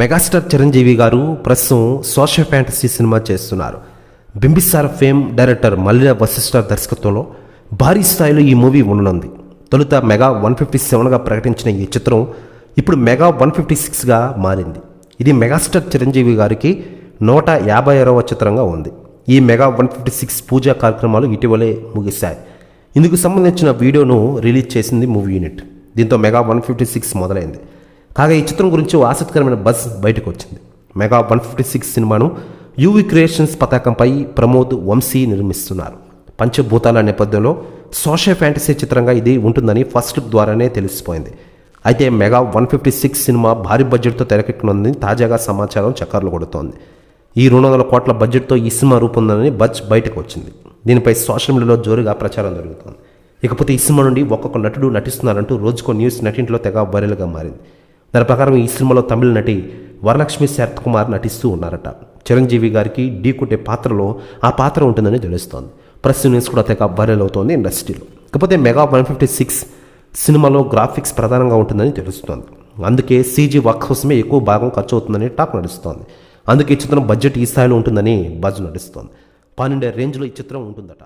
Megastar Chiranjeevi గారు ప్రస్తుతం social fantasy cinema చేస్తున్నారు. బింబిసార్ ఫేమ్ డైరెక్టర్ మల్లిన వశిష్ఠ దర్శకత్వంలో భారీ స్థాయిలో ఈ మూవీ ఉండనుంది. తొలుత మెగా వన్ ఫిఫ్టీ సెవెన్గా ప్రకటించిన ఈ చిత్రం ఇప్పుడు మెగా వన్ ఫిఫ్టీ సిక్స్గా మారింది. ఇది మెగాస్టార్ చిరంజీవి గారికి నూట యాభై ఆరవ చిత్రంగా ఉంది. ఈ మెగా వన్ ఫిఫ్టీ సిక్స్ పూజా కార్యక్రమాలు ఇటీవలే ముగిశాయి. ఇందుకు సంబంధించిన వీడియోను రిలీజ్ చేసింది మూవీ యూనిట్. దీంతో మెగా వన్ ఫిఫ్టీ సిక్స్ మొదలైంది. కాగా ఈ చిత్రం గురించి ఆసక్తికరమైన బజ్ బయటకు వచ్చింది. మెగా వన్ ఫిఫ్టీ సిక్స్ సినిమాను యూవి క్రియేషన్స్ పతాకంపై ప్రమోద్ వంశీ నిర్మిస్తున్నారు. పంచభూతాల నేపథ్యంలో సోషల్ ఫ్యాంటసీ చిత్రంగా ఇది ఉంటుందని ఫస్ట్ లుక్ ద్వారానే తెలిసిపోయింది. అయితే mega one fifty six cinema భారీ బడ్జెట్తో తెరకెక్కనుందని తాజాగా సమాచారం చక్కర్లు కొడుతోంది. ఈ రెండు వందల కోట్ల బడ్జెట్తో ఈ సినిమా రూపొందని బజ్ బయటకు వచ్చింది. దీనిపై సోషల్ మీడియాలో జోరుగా ప్రచారం జరుగుతోంది. ఇకపోతే ఈ సినిమా నుండి ఒక్కొక్క నటుడు నటిస్తున్నారంటూ రోజుకో న్యూస్ నటింట్లో తెగ వైరల్గా మారింది. దాని ప్రకారం ఈ సినిమాలో తమిళ నటి వరలక్ష్మి శరత్ కుమార్ నటిస్తూ ఉన్నారట. చిరంజీవి గారికి ఢీకొట్టే పాత్రలో ఆ పాత్ర ఉంటుందని తెలుస్తోంది. ప్రెస్ న్యూస్ కూడా తెగ వైరల్ అవుతోంది ఇండస్ట్రీలో. ఇకపోతే మెగా వన్ ఫిఫ్టీ సిక్స్ సినిమాలో గ్రాఫిక్స్ ప్రధానంగా ఉంటుందని తెలుస్తోంది. అందుకే సీజీ వర్క్ కోసమే ఎక్కువ భాగం ఖర్చు అవుతుందని టాక్ నడుస్తోంది. అందుకే ఈ చిత్రం బడ్జెట్ ఈ స్థాయిలో ఉంటుందని బజ్ నడుస్తోంది పన్నెండే రేంజ్లో ఈ చిత్రం ఉంటుందట.